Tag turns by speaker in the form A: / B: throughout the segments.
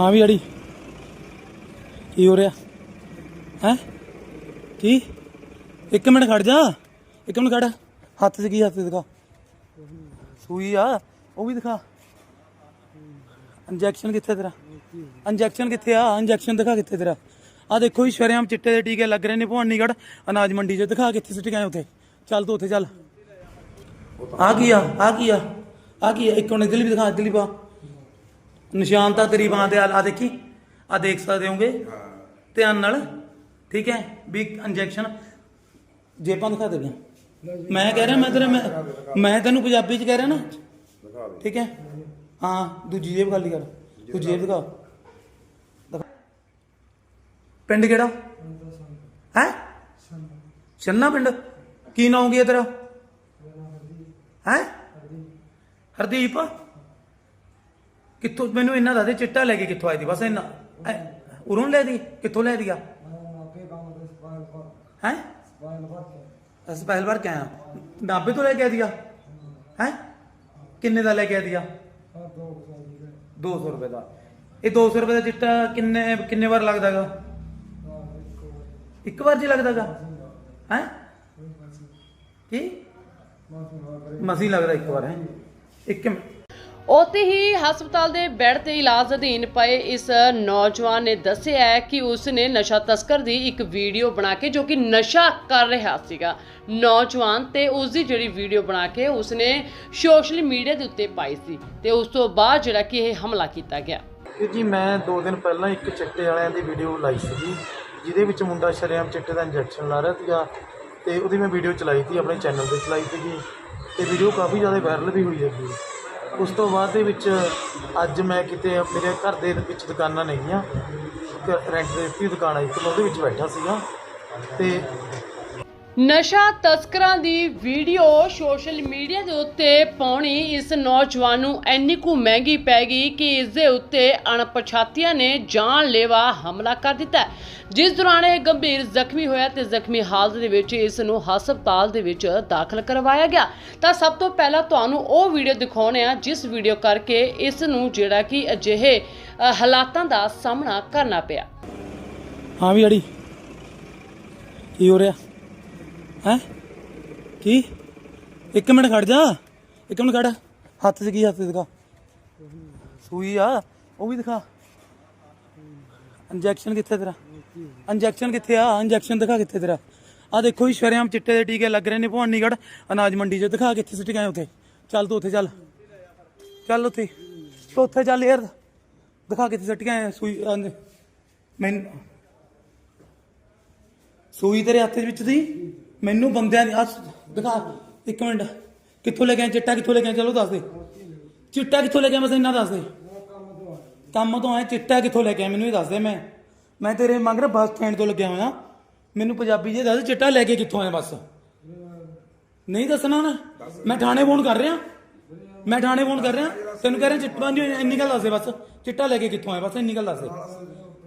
A: ਹਾਂ ਵੀ ਅੜੀ। ਕੀ ਹੋ ਰਿਹਾ? ਹੈ? ਕੀ? ਇੱਕ ਮਿੰਟ ਖੜ ਜਾ। ਇੱਕ ਮਿੰਟ ਖੜ। ਹੱਥ 'ਚ ਕੀ ਹੱਥ 'ਚ ਦਿਖਾ। ਸੂਈ ਆ। ਉਹ ਵੀ ਦਿਖਾ। ਇੰਜੈਕਸ਼ਨ ਕਿੱਥੇ ਤੇਰਾ? ਇੰਜੈਕਸ਼ਨ ਕਿੱਥੇ ਆ? ਇੰਜੈਕਸ਼ਨ ਦਿਖਾ ਕਿੱਥੇ ਤੇਰਾ? ਆ ਦੇਖੋ ਜੀ, ਸ਼ਰਿਆਮ ਚਿੱਟੇ ਦੇ ਟੀਕੇ ਲੱਗ ਰਹੇ ਨੇ ਭਵਾਨੀਗੜ੍ਹ। ਅਨਾਜ ਮੰਡੀ 'ਚ ਦਿਖਾ ਕਿੱਥੇ ਸਿੱਟ ਗਏ ਉੱਥੇ। ਚੱਲ ਤੂੰ ਉੱਥੇ ਚੱਲ। ਆ ਕੀ ਆ? ਆ ਕੀ ਆ? ਆ ਕੀ ਆ? ਇੱਕ ਹੁਣ ਇਧਰਲੀ ਵੀ ਦਿਖਾ, ਇਧਰਲੀ ਪਾ। ਨਿਸ਼ਾਨ ਤਾਂ ਤੇਰੀ ਬਾਂਹ ਤੇ ਆ ਦੇਖੀ? ਆ ਦੇਖ ਸਕਦੇ ਹੋਗੇ? ਧਿਆਨ ਨਾਲ ਠੀਕ ਹੈ? ਵੀ ਇੰਜੈਕਸ਼ਨ ਜੇਬਾਂ ਦਿਖਾ ਦੇ ਮੈਂ ਕਹਿ ਰਿਹਾ ਮੈਂ ਤੇਰੇ ਮੈਂ ਮੈਂ ਤੈਨੂੰ ਪੰਜਾਬੀ ਚ ਕਹਿ ਰਿਹਾ ਨਾ। ਠੀਕ ਹੈ? ਹਾਂ ਦੂਜੀ ਜੇਬ ਖਾਲੀ ਕਰ। ਦੂਜੀ ਜੇਬ ਦਿਖਾ। ਪਿੰਡ ਕਿਹੜਾ? ਹੈ? ਛੰਨਾ ਪਿੰਡ। ਕੀ ਨਾਮ ਹੈ ਤੇਰਾ? ਹੈ? ਹਰਦੀਪ? ਕਿੱਥੋਂ ਮੈਨੂੰ ਇਹਨਾਂ ਦਾ ਦੇ ਚਿੱਟਾ ਲੈ ਕੇ ਕਿੱਥੋਂ ਆਈ ਦੀ ਬਸ ਇਹਨਾਂ ਐ, ਉਰੋਂ ਲੈ ਦੀ ਕਿੱਥੋਂ ਲੈ ਦੀਆ ਹੈ? ਅਸੀਂ ਪਹਿਲੀ ਵਾਰ ਕਿਆ ਨਾਬੇ ਤੋਂ ਲੈ ਕੇ ਆ ਦਿਆ ਹੈ? ਕਿੰਨੇ ਦਾ ਲੈ ਕੇ ਆ ਦਿਆ 200 ਰੁਪਏ ਦਾ। ਇਹ 200 ਰੁਪਏ ਦਾ ਚਿੱਟਾ ਕਿੰਨੇ ਕਿੰਨੇ ਵਾਰ ਲੱਗਦਾਗਾ ਇੱਕ ਵਾਰ ਜੀ ਲੱਗਦਾਗਾ ਹੈ? ਕੀ? ਮਸੀ ਲੱਗਦਾ ਇੱਕ ਵਾਰ ਹੈ? ਇੱਕ ਮਿੰਟ।
B: ਉੱਥੇ ਹੀ ਹਸਪਤਾਲ ਦੇ ਬੈੱਡ ਤੇ ਇਲਾਜ ਅਧੀਨ ਪਏ ਇਸ ਨੌਜਵਾਨ ਨੇ ਦੱਸਿਆ ਹੈ ਕਿ ਉਸ ਨੇ ਨਸ਼ਾ ਤਸਕਰ ਦੀ ਇੱਕ ਵੀਡੀਓ ਬਣਾ ਕੇ, ਜੋ ਕਿ ਨਸ਼ਾ ਕਰ ਰਿਹਾ ਸੀਗਾ, ਨੌਜਵਾਨ ਤੇ ਉਸ ਦੀ ਜਿਹੜੀ ਵੀਡੀਓ ਬਣਾ ਕੇ ਉਸ ਨੇ ਸੋਸ਼ਲ ਮੀਡੀਆ ਦੇ ਉੱਤੇ ਪਾਈ ਸੀ ਤੇ ਉਸ ਤੋਂ ਬਾਅਦ ਜਿਹੜਾ ਕਿ ਇਹ ਹਮਲਾ ਕੀਤਾ ਗਿਆ।
A: ਕਿ ਜੀ, ਮੈਂ 2 ਦਿਨ ਪਹਿਲਾਂ ਇੱਕ ਚਿੱਟੇ ਵਾਲਿਆਂ ਦੀ ਵੀਡੀਓ ਲਾਈ ਸੀਗੀ, ਜਿਹਦੇ ਵਿੱਚ ਮੁੰਡਾ ਸ਼ਰੇਆਮ ਚਿੱਟੇ ਦਾ ਇੰਜੈਕਸ਼ਨ ਲਾ ਰਿਹਾ ਸੀਗਾ ਤੇ ਉਹਦੀ ਮੈਂ ਵੀਡੀਓ ਚਲਾਈ ਸੀ, ਆਪਣੇ ਚੈਨਲ ਤੇ ਚਲਾਈ ਸੀਗੀ ਤੇ ਵੀਡੀਓ ਕਾਫੀ ਜ਼ਿਆਦਾ ਵਾਇਰਲ ਵੀ ਹੋਈ ਹੈਗੀ। ਉਸ ਤੋਂ ਬਾਅਦ ਦੇ ਵਿੱਚ ਅੱਜ ਮੈਂ ਕਿਤੇ ਮੇਰੇ ਘਰ ਦੇ ਵਿੱਚ ਦੁਕਾਨਾਂ ਨੇਗੀਆਂ। ਇੱਕ ਰੈਂਟ ਦੇ ਦਿੱਤੀ ਦੁਕਾਨ ਆਈ ਤੇ ਮੈਂ ਉਹਦੇ ਵਿੱਚ ਬੈਠਾ ਸੀਗਾ। ਅਤੇ
B: ਨਸ਼ਾ ਤਸਕਰਾਂ ਦੀ ਵੀਡੀਓ ਸੋਸ਼ਲ ਮੀਡੀਆ ਦੇ ਉੱਤੇ ਪਾਉਣੀ ਇਸ ਨੌਜਵਾਨ ਨੂੰ ਇੰਨੀ ਕੁ ਮਹਿੰਗੀ ਪੈ ਗਈ ਕਿ ਇਸ ਦੇ ਉੱਤੇ ਅਣਪਛਾਤੀਆਂ ਨੇ ਜਾਨਲੇਵਾ ਹਮਲਾ ਕਰ ਦਿੱਤਾ ਜਿਸ ਦੌਰਾਨ ਇਹ ਗੰਭੀਰ ਜ਼ਖਮੀ ਹੋਇਆ ਤੇ ਜ਼ਖਮੀ ਹਾਲਤ ਦੇ ਵਿੱਚ ਇਸ ਨੂੰ ਹਸਪਤਾਲ ਦੇ ਵਿੱਚ ਦਾਖਲ ਕਰਵਾਇਆ ਗਿਆ। ਤਾਂ ਸਭ ਤੋਂ ਪਹਿਲਾਂ ਤੁਹਾਨੂੰ ਉਹ ਵੀਡੀਓ ਦਿਖਾਉਣੇ ਆ, ਜਿਸ ਵੀਡੀਓ ਕਰਕੇ ਇਸ ਨੂੰ ਜਿਹੜਾ ਕਿ ਅਜਿਹੇ ਹਾਲਾਤਾਂ ਦਾ ਸਾਹਮਣਾ ਕਰਨਾ ਪਿਆ।
A: ਹਾਂ ਵੀ ਅੜੀ। ਕੀ ਹੋ ਰਿਹਾ? ਹੈ? ਕੀ? ਇੱਕ ਮਿੰਟ ਖੜ ਜਾ। ਇੱਕ ਮਿੰਟ ਖੜ। ਹੱਥ 'ਚ ਕੀ ਹੱਥ 'ਚ ਦਿਖਾ ਸੂਈ ਆ। ਉਹ ਵੀ ਦਿਖਾ। ਇੰਜੈਕਸ਼ਨ ਕਿੱਥੇ ਤੇਰਾ? ਇੰਜੈਕਸ਼ਨ ਕਿੱਥੇ ਆ? ਇੰਜੈਕਸ਼ਨ ਦਿਖਾ ਕਿੱਥੇ ਤੇਰਾ? ਆ ਦੇਖੋ ਜੀ, ਸ਼ਰਿਆਮ ਚਿੱਟੇ ਦੇ ਟੀਕੇ ਲੱਗ ਰਹੇ ਨੇ ਭਵਾਨੀਗੜ੍ਹ। ਅਨਾਜ ਮੰਡੀ 'ਚ ਦਿਖਾ ਕਿੱਥੇ ਸਿੱਟ ਗਏ ਉੱਥੇ। ਚੱਲ ਤੂੰ ਉੱਥੇ ਚੱਲ। ਚੱਲ ਉੱਥੇ। ਤੂੰ ਉੱਥੇ ਚੱਲ ਯਾਰ। ਦਿਖਾ ਕਿੱਥੇ ਸਿੱਟ ਗਏ ਸੂਈ ਮੈਨੂੰ ਸੂਈ ਤੇਰੇ ਹੱਥ ਵਿੱਚ ਦੀ ਮੈਨੂੰ ਬੰਦਿਆਂ ਦੀ ਆ ਦਿਖਾ, ਇੱਕ ਮਿੰਟ। ਕਿੱਥੋਂ ਲੈ ਕੇ ਆਏ? ਚਿੱਟਾ ਕਿੱਥੋਂ ਲੈ ਕੇ ਆਇਆ ਚਲੋ ਦੱਸ ਦੇ। ਚਿੱਟਾ ਕਿੱਥੋਂ ਲੈ ਕੇ ਆਇਆ ਬਸ ਇੰਨਾ ਦੱਸ ਦੇ। ਕੰਮ ਤੋਂ ਆਇਆ ਚਿੱਟਾ ਕਿੱਥੋਂ ਲੈ ਕੇ ਆਇਆ ਮੈਨੂੰ ਇਹ ਦੱਸ ਦੇ ਮੈਂ। ਮੈਂ ਤੇਰੇ ਮੰਗ ਰਿਹਾ ਬੱਸ ਸਟੈਂਡ ਤੋਂ ਲੱਗਿਆ ਹੋਇਆ। ਮੈਨੂੰ ਪੰਜਾਬੀ ਜੇ ਦੱਸ ਚਿੱਟਾ ਲੈ ਕੇ ਕਿੱਥੋਂ ਆਇਆ ਬਸ? ਨਹੀਂ ਦੱਸਣਾ ਨਾ। ਮੈਂ ਥਾਣੇ ਫੋਨ ਕਰ ਰਿਹਾ। ਮੈਂ ਥਾਣੇ ਫੋਨ ਕਰ ਰਿਹਾ। ਤੈਨੂੰ ਕਹਿ ਰਿਹਾ ਚਿੱਟਾ ਨਹੀਂ ਇੰਨੀ ਗੱਲ ਦੱਸ ਦੇ ਬਸ। ਚਿੱਟਾ ਲੈ ਕੇ ਕਿੱਥੋਂ ਆਇਆ ਬਸ? ਇੰਨੀ ਗੱਲ ਦੱਸ ਦੇ।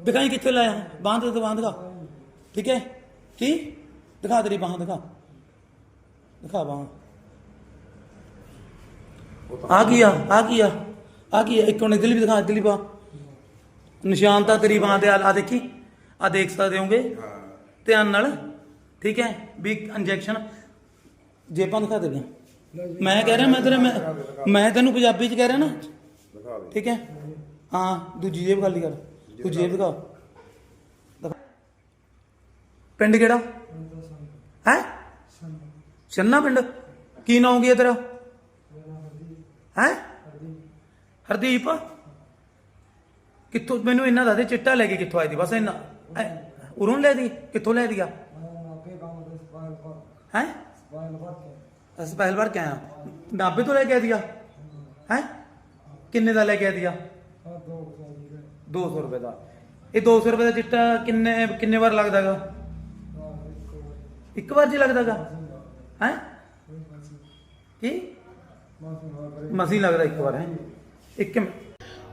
A: ਦਿਖਾਈ ਕਿੱਥੇ ਲਾਇਆ? ਬਾਂਹ ਤੇ ਬਾਂਹ ਦਿਖਾ। ਠੀਕ ਹੈ? ਕੀ? ਦਿਖਾ ਤੇਰੀ ਬਾਂਹ ਦਿਖਾ। ਦਿਖਾ ਬਾਂਹ। ਆ ਕੀ ਆ? ਆ ਕੀ ਆ? ਆ ਕੀ ਆ? ਇੱਕ ਹੁਣ ਇਧਰਲੀ ਵੀ ਦਿਖਾ ਇਧਰਲੀ ਪਾ ਨਿਸ਼ਾਨ ਤਾਂ ਤੇਰੀ ਬਾਂਹ ਤੇ ਆ ਦੇਖੀ? ਆ ਦੇਖ ਸਕਦੇ ਹੋਗੇ? ਧਿਆਨ ਨਾਲ। ਠੀਕ ਹੈ? ਵੀ ਇੰਜੈਕਸ਼ਨ ਜੇਬਾਂ ਦਿਖਾ ਦੇ ਮੈਂ ਕਹਿ ਰਿਹਾ ਮੈਂ ਤੇਰੇ ਮੈਂ ਮੈਂ ਤੈਨੂੰ ਪੰਜਾਬੀ ਚ ਕਹਿ ਰਿਹਾ ਨਾ। ਠੀਕ ਹੈ? ਹਾਂ ਦੂਜੀ ਜੇਬ ਖਾਲੀ ਕਰ। ਦੂਜੀ ਜੇਬ ਦਿਖਾ। ਪਿੰਡ ਕਿਹੜਾ? ਹੈ? ਛੰਨਾ ਪਿੰਡ। ਕੀ ਨਾਮ ਕੀ ਤੇਰਾ? ਹੈ? ਹਰਦੀਪ। ਕਿੱਥੋਂ? ਮੈਨੂੰ ਇਹਨਾਂ ਦਾ ਦੇ, ਚਿੱਟਾ ਲੈ ਕੇ ਕਿੱਥੋਂ ਆਈ ਦੀ ਬਸ ਇਹਨਾਂ ਉਰੋਂ ਲੈ ਦੀ? ਕਿੱਥੋਂ ਲੈ ਦੀਆ ਹੈ? ਅਸੀਂ ਪਹਿਲ ਵਾਰ ਕਿਆ ਨਾਬੇ ਤੋਂ ਲੈ ਕੇ ਆ? ਹੈ? ਕਿੰਨੇ ਦਾ ਲੈ ਕੇ ਆ? ਦਿਆ 200 ਰੁਪਏ ਦਾ। ਇਹ 200 ਰੁਪਏ ਦਾ ਚਿੱਟਾ ਕਿੰਨੇ ਕਿੰਨੇ ਵਾਰ ਲੱਗਦਾਗਾ ਇੱਕ ਵਾਰ ਜੀ ਲੱਗਦਾਗਾ। ਹੈ? ਕੀ? ਮਸੀ ਲੱਗਦਾ ਇੱਕ ਵਾਰ ਹੈ? ਇੱਕ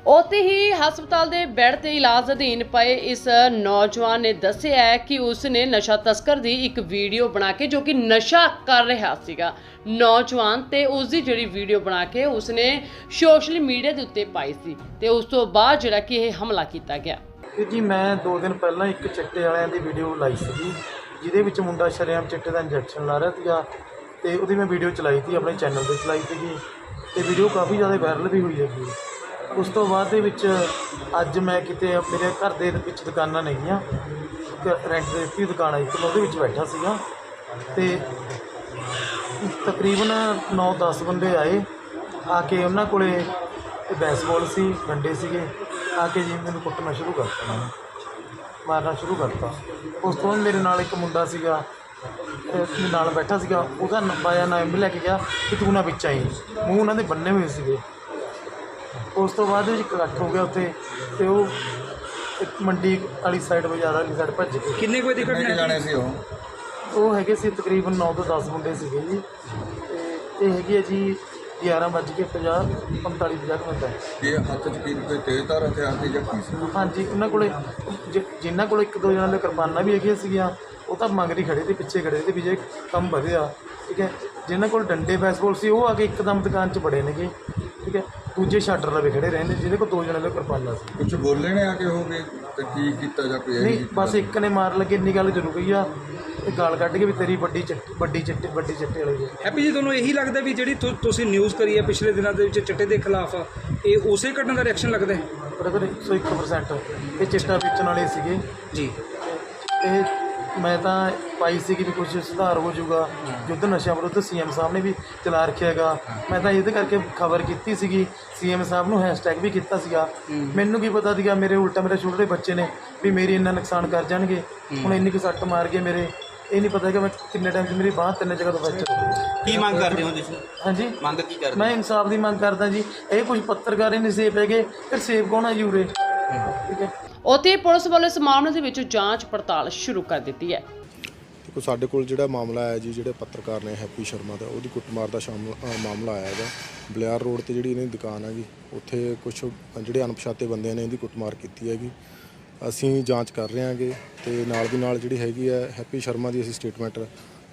B: ਉੱਥੇ ਹੀ ਹਸਪਤਾਲ ਦੇ ਬੈੱਡ ਤੇ ਇਲਾਜ ਅਧੀਨ ਪਏ ਇਸ ਨੌਜਵਾਨ ਨੇ ਦੱਸਿਆ ਹੈ ਕਿ ਉਸ ਨੇ ਨਸ਼ਾ ਤਸਕਰ ਦੀ ਇੱਕ ਵੀਡੀਓ ਬਣਾ ਕੇ ਜੋ ਕਿ ਨਸ਼ਾ ਕਰ ਰਿਹਾ ਸੀਗਾ। ਨੌਜਵਾਨ ਤੇ ਉਸ ਦੀ ਜਿਹੜੀ ਵੀਡੀਓ ਬਣਾ ਕੇ ਉਸ ਨੇ ਸੋਸ਼ਲ ਮੀਡੀਆ ਦੇ ਉੱਤੇ ਪਾਈ ਸੀ ਤੇ ਉਸ ਤੋਂ ਬਾਅਦ ਜਿਹੜਾ ਕਿ ਇਹ ਹਮਲਾ ਕੀਤਾ ਗਿਆ।
C: ਜੀ ਮੈਂ 2 ਦਿਨ ਪਹਿਲਾਂ ਇੱਕ ਚਿੱਟੇ ਵਾਲਿਆਂ ਦੀ ਵੀਡੀਓ ਲਾਈ ਸੀਗੀ ਜਿਹਦੇ ਵਿੱਚ ਮੁੰਡਾ ਸ਼ਰੇਆਮ ਚਿੱਟੇ ਦਾ ਇੰਜੈਕਸ਼ਨ ਲਾ ਰਿਹਾ ਸੀਗਾ ਤੇ ਉਹਦੀ ਮੈਂ ਵੀਡੀਓ ਚਲਾਈ ਸੀ, ਆਪਣੇ ਚੈਨਲ ਤੇ ਚਲਾਈ ਸੀਗੀ ਤੇ ਵੀਡੀਓ ਕਾਫੀ ਜ਼ਿਆਦਾ ਵਾਇਰਲ ਵੀ ਹੋਈ ਹੈਗੀ। ਉਸ ਤੋਂ ਬਾਅਦ ਦੇ ਵਿੱਚ ਅੱਜ ਮੈਂ ਕਿਤੇ ਮੇਰੇ ਘਰ ਦੇ ਵਿੱਚ ਦੁਕਾਨਾਂ ਨੇਗੀਆਂ ਰੈਂਟ ਦੇ ਦਿੱਤੀ ਦੁਕਾਨ ਆਈ ਤੇ ਮੈਂ ਉਹਦੇ ਵਿੱਚ ਬੈਠਾ ਸੀਗਾ ਤੇ ਤਕਰੀਬਨ 9-10 ਬੰਦੇ ਆਏ, ਆ ਕੇ ਉਹਨਾਂ ਕੋਲੇ ਬੈਸਬਾਲ ਸੀ ਡੰਡੇ ਸੀਗੇ, ਆ ਕੇ ਜੀ ਮੈਨੂੰ ਕੁੱਟਣਾ ਸ਼ੁਰੂ ਕਰ ਦਿੱਤਾ ਮਾਰਨਾ ਸ਼ੁਰੂ ਕਰਤਾ। ਉਸ ਤੋਂ ਬਾਅਦ ਮੇਰੇ ਨਾਲ ਇੱਕ ਮੁੰਡਾ ਸੀਗਾ ਮੇਰੇ ਨਾਲ ਬੈਠਾ ਸੀਗਾ ਉਹਦਾ ਨ- ਬਾਇਆ ਨਾਮ ਵੀ ਲੈ ਕੇ ਗਿਆ ਕਿ ਤੂੰ ਨਾ ਵਿੱਚ ਆਈ। ਮੂੰਹ ਉਹਨਾਂ ਦੇ ਬੰਨੇ ਹੋਏ ਸੀਗੇ। ਉਸ ਤੋਂ ਬਾਅਦ ਵਿੱਚ ਇਕੱਠ ਹੋ ਗਿਆ ਉੱਥੇ ਤੇ ਉਹ ਇੱਕ ਮੰਡੀ ਵਾਲੀ ਸਾਈਡ ਬਾਜ਼ਾਰ ਵਾਲੀ ਸਾਈਡ ਭੱਜ ਗਏ।
D: ਕਿੰਨੇ ਕੋਈ ਦੀ ਘਟਨਾ
E: ਜਾਣੇ ਸੀ? ਉਹ?
C: ਉਹ ਹੈਗੇ ਸੀ ਤਕਰੀਬਨ 9 ਤੋਂ 10 ਮੁੰਡੇ ਸੀਗੇ ਜੀ। ਤੇ ਇਹ ਹੈਗੀ ਹੈ ਜੀ 11 ਵੱਜ ਕੇ 50 45 50 ਮਿੰਟ ਹੈ।
E: ਕਿ ਹੱਥ 'ਚ ਕੀ ਕੋਈ ਤੇਜ਼ਧਾਰ ਹਥਿਆਰ ਸੀ ਜਾਂ ਕੀ ਸੀ?
C: ਹਾਂਜੀ ਉਹਨਾਂ ਕੋਲੇ ਜਿ- ਜਿਨ੍ਹਾਂ ਕੋਲ ਇੱਕ ਦੋ ਜਣਾਂ ਦੇ ਕਿਰਪਾਨਾਂ ਵੀ ਹੈਗੀਆਂ ਸੀਗੀਆਂ ਉਹ ਤਾਂ ਮੰਗਰੀ ਖੜੇ ਤੇ ਪਿੱਛੇ ਖੜੇ ਤੇ ਵੀ ਜੇ ਕੰਮ ਵਧਿਆ ਠੀਕ ਹੈ। ਜਿਨ੍ਹਾਂ ਕੋਲ ਡੰਡੇ ਬੈਸਬਾਲ ਸੀ ਉਹ ਆ ਕੇ ਇੱਕਦਮ ਦੁਕਾਨ 'ਚ ਬੜੇ ਨੇਗੇ ਠੀਕ ਹੈ। ਦੂਜੇ ਸ਼ਟਰ ਲਵੇ ਖੜੇ ਰਹਿੰਦੇ ਜਿਹਦੇ ਕੋਲ ਦੋ ਜਣਾਂ ਦੇ ਕਿਰਪਾਨਾਂ ਸੀ।
E: ਕੁਝ ਬੋਲੇ ਨੇ ਆ ਕੇ ਹੋ ਗਏ ਤੇ ਕੀ ਕੀਤਾ ਜਾਂ ਕੋਈ
C: ਨਹੀਂ
E: ਇਹੀ
C: ਬਸ ਇੱਕ ਨੇ ਮਾਰ ਲੱਗੇ ਇੰਨੀ ਗੱਲ ਜ਼ਰੂਰ ਗਈ ਆ। ਗਾਲ ਕੱਢ ਕੇ ਵੀ ਤੇਰੀ ਵੱਡੀ ਚਿੱਟੀ ਵੱਡੀ ਚਿੱਟੀ ਵੱਡੀ ਚਿੱਟੇ ਵਾਲੀ ਹੈ।
D: ਹੈਪੀ ਜੀ ਤੁਹਾਨੂੰ ਇਹੀ ਲੱਗਦਾ ਵੀ ਜਿਹੜੀ ਤੁ- ਤੁਸੀਂ ਨਿਊਜ਼ ਕਰੀ ਹੈ ਪਿਛਲੇ ਦਿਨਾਂ ਦੇ ਵਿੱਚ ਚਿੱਟੇ ਦੇ ਖਿਲਾਫ ਇਹ ਉਸੇ ਘਟਨਾ ਦਾ ਰਿਐਕਸ਼ਨ ਲੱਗਦਾ ਹੈ?
C: ਬਰਦਰ 101% ਇਹ ਚਿੱਟਾ ਵੇਚਣ ਵਾਲੇ ਸੀਗੇ।
D: ਜੀ।
C: ਇਹ ਮੈਂ ਤਾਂ ਪਾਈ ਸੀ ਕਿ ਵੀ ਕੁਝ ਸੁਧਾਰ ਹੋ ਜਾਊਗਾ ਯੁੱਧ ਨਸ਼ਾ ਵਿਰੁੱਧ ਸੀਐਮ ਸਾਹਿਬ ਨੇ ਵੀ ਚਲਾ ਰੱਖਿਆ ਹੈਗਾ। ਮੈਂ ਤਾਂ ਇਹਦੇ ਕਰਕੇ ਖਬਰ ਕੀਤੀ ਸੀਗੀ ਸੀਐਮ ਸਾਹਿਬ ਨੂੰ ਹੈਸ਼ਟੈਗ ਵੀ ਕੀਤਾ ਸੀਗਾ। ਮੈਨੂੰ ਕੀ ਪਤਾ ਸੀਗਾ ਮੇਰੇ ਉਲਟਾ ਮੇਰੇ ਛੋਟੇ ਬੱਚੇ ਨੇ ਵੀ ਮੇਰੀ ਇੰਨਾ ਨੁਕਸਾਨ ਕਰ ਜਾਣਗੇ। ਹੁਣ ਇੰਨੀ ਕੁ ਸੱਟ ਮਾਰ ਗਏ ਮੇਰੇ। ਇਹ ਨਹੀਂ ਪਤਾ ਕਿ ਮੈਂ ਕਿੰਨੇ ਟਾਈਮ 'ਚ ਮੇਰੀ ਬਾਂਹ ਤਿੰਨ ਜਗ੍ਹਾ ਤੋਂ ਫ੍ਰੈਕਚਰ ਹੋ। ਗਈ
F: ਕੀ ਮੰਗ ਕਰਦੇ ਹੋ ਤੁਸੀਂ?
C: ਹਾਂਜੀ।
F: ਮੰਗ ਕੀ ਕਰਦੇ
C: ਮੈਂ ਇਨਸਾਫ ਦੀ ਮੰਗ ਕਰਦਾ ਜੀ। ਇਹ ਕੁਝ ਪੱਤਰਕਾਰ ਹੀ ਨਹੀਂ ਸੇਫ ਹੈਗੇ। ਫਿਰ ਸੇਫ ਕੌਣ ਹੈ ਯੂਰੇ ਠੀਕ ਹੈ।
B: ਉੱਥੇ ਪੁਲਿਸ ਵੱਲੋਂ ਇਸ ਮਾਮਲੇ ਦੇ ਵਿੱਚ ਜਾਂਚ ਪੜਤਾਲ ਸ਼ੁਰੂ ਕਰ ਦਿੱਤੀ ਹੈ।
G: ਦੇਖੋ ਸਾਡੇ ਕੋਲ ਜਿਹੜਾ ਮਾਮਲਾ ਆਇਆ ਜੀ ਜਿਹੜੇ ਪੱਤਰਕਾਰ ਨੇ ਹੈਪੀ ਸ਼ਰਮਾ ਦਾ ਉਹਦੀ ਕੁੱਟਮਾਰ ਦਾ ਸ਼ਾਮ ਅ, ਮਾਮਲਾ ਆਇਆ ਹੈਗਾ। ਬਲਿਆਰ ਰੋਡ ਤੇ ਜਿਹੜੀ ਇਹਨਾਂ ਦੀ ਦੁਕਾਨ ਹੈਗੀ ਉੱਥੇ ਕੁਝ ਜਿਹੜੇ ਅਣਪਛਾਤੇ ਬੰਦਿਆਂ ਨੇ ਇਹਦੀ ਕੁੱਟਮਾਰ ਕੀਤੀ ਹੈਗੀ। ਅਸੀਂ ਜਾਂਚ ਕਰ ਰਹੇ ਹਾਂਗੇ ਤੇ ਨਾਲ ਦੀ ਨਾਲ ਜਿਹੜੀ ਹੈਗੀ ਹੈ ਹੈਪੀ ਸ਼ਰਮਾ ਦੀ ਅਸੀਂ ਸਟੇਟਮੈਂਟ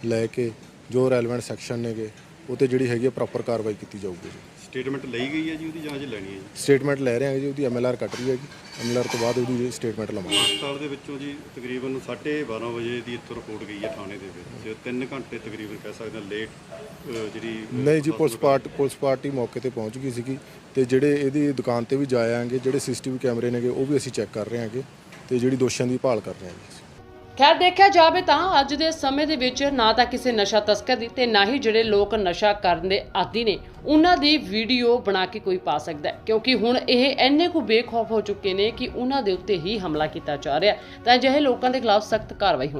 G: ਲੈ ਕੇ ਜੋ ਰੈਲੇਵੈਂਟ ਸੈਕਸ਼ਨ ਨੇਗੇ, ਉਹ ਤੇ ਜਿਹੜੀ ਹੈਗੀ ਹੈ ਪ੍ਰੋਪਰ ਕਾਰਵਾਈ ਕੀਤੀ ਜਾਊਗੀ ਜੀ।
H: ਸਟੇਟਮੈਂਟ ਲਈ ਗਈ ਹੈ ਜੀ ਉਹਦੀ ਜਾਂਚ ਲੈਣੀ ਹੈ ਜੀ।
G: ਸਟੇਟਮੈਂਟ ਲੈ ਰਹੇ ਹਾਂ ਜੀ ਉਹਦੀ ਐਮਐਲਆਰ ਕੱਟ ਰਹੀ ਹੈਗੀ ਐਮਐਲਆਰ ਤੋਂ ਬਾਅਦ ਉਹਦੀ ਸਟੇਟਮੈਂਟ ਲਵਾਂਗੇ।
H: ਹਸਪਤਾਲ ਦੇ ਵਿੱਚੋਂ ਜੀ ਤਕਰੀਬਨ 12:30 ਵਜੇ ਦੀ ਇੱਥੋਂ ਰਿਪੋਰਟ ਗਈ ਹੈ ਥਾਣੇ ਦੇ ਵਿੱਚ। 3 ਘੰਟੇ ਤਕਰੀਬਨ ਕਹਿ ਸਕਦੇ ਹਾਂ ਲੇਟ ਜਿਹੜੀ
G: ਨਹੀਂ ਜੀ ਪੁਲਿਸ ਪਾਰਟੀ ਪੁਲਿਸ ਪਾਰਟੀ ਮੌਕੇ ਤੇ ਪਹੁੰਚ ਗਈ ਸੀਗੀ ਤੇ ਜਿਹੜੇ ਇਹਦੀ ਦੁਕਾਨ ਤੇ ਵੀ ਜਾ ਆਂਗੇ ਜਿਹੜੇ ਸੀਸੀਟੀਵੀ ਕੈਮਰੇ ਨੇਗੇ ਉਹ ਵੀ ਅਸੀਂ ਚੈੱਕ ਕਰ ਰਹੇ ਹਾਂਗੇ ਤੇ ਜਿਹੜੀ ਦੋਸ਼ੀਆਂ ਦੀ ਭਾਲ ਕਰ ਰਹੇ ਹਾਂਗੇ
B: ਖੈਰ, ਦੇਖਿਆ ਜਾਵੇ ਤਾਂ ਅੱਜ ਦੇ ਸਮੇਂ ਦੇ ਵਿੱਚ ਨਾ ਤਾਂ ਕਿਸੇ ਨਸ਼ਾ ਤਸਕਰ ਦੀ ਤੇ ਨਾ ਹੀ ਜਿਹੜੇ ਲੋਕ ਨਸ਼ਾ ਕਰਨ ਦੇ ਆਦੀ ਨੇ, ਉਹਨਾਂ ਦੀ ਵੀਡੀਓ ਬਣਾ ਕੇ ਕੋਈ ਪਾ ਸਕਦਾ ਹੈ। ਕਿਉਂਕਿ ਹੁਣ ਇਹ ਇੰਨੇ ਕੁ ਬੇਖੌਫ ਹੋ ਚੁੱਕੇ ਨੇ ਕਿ ਉਹਨਾਂ ਦੇ ਉੱਤੇ ਹੀ ਹਮਲਾ ਕੀਤਾ ਜਾ ਰਿਹਾ ਤਾਂ ਅਜਿਹੇ ਲੋਕਾਂ ਦੇ ਖਿਲਾਫ ਸਖਤ ਕਾਰਵਾਈ ਹੋਣੀ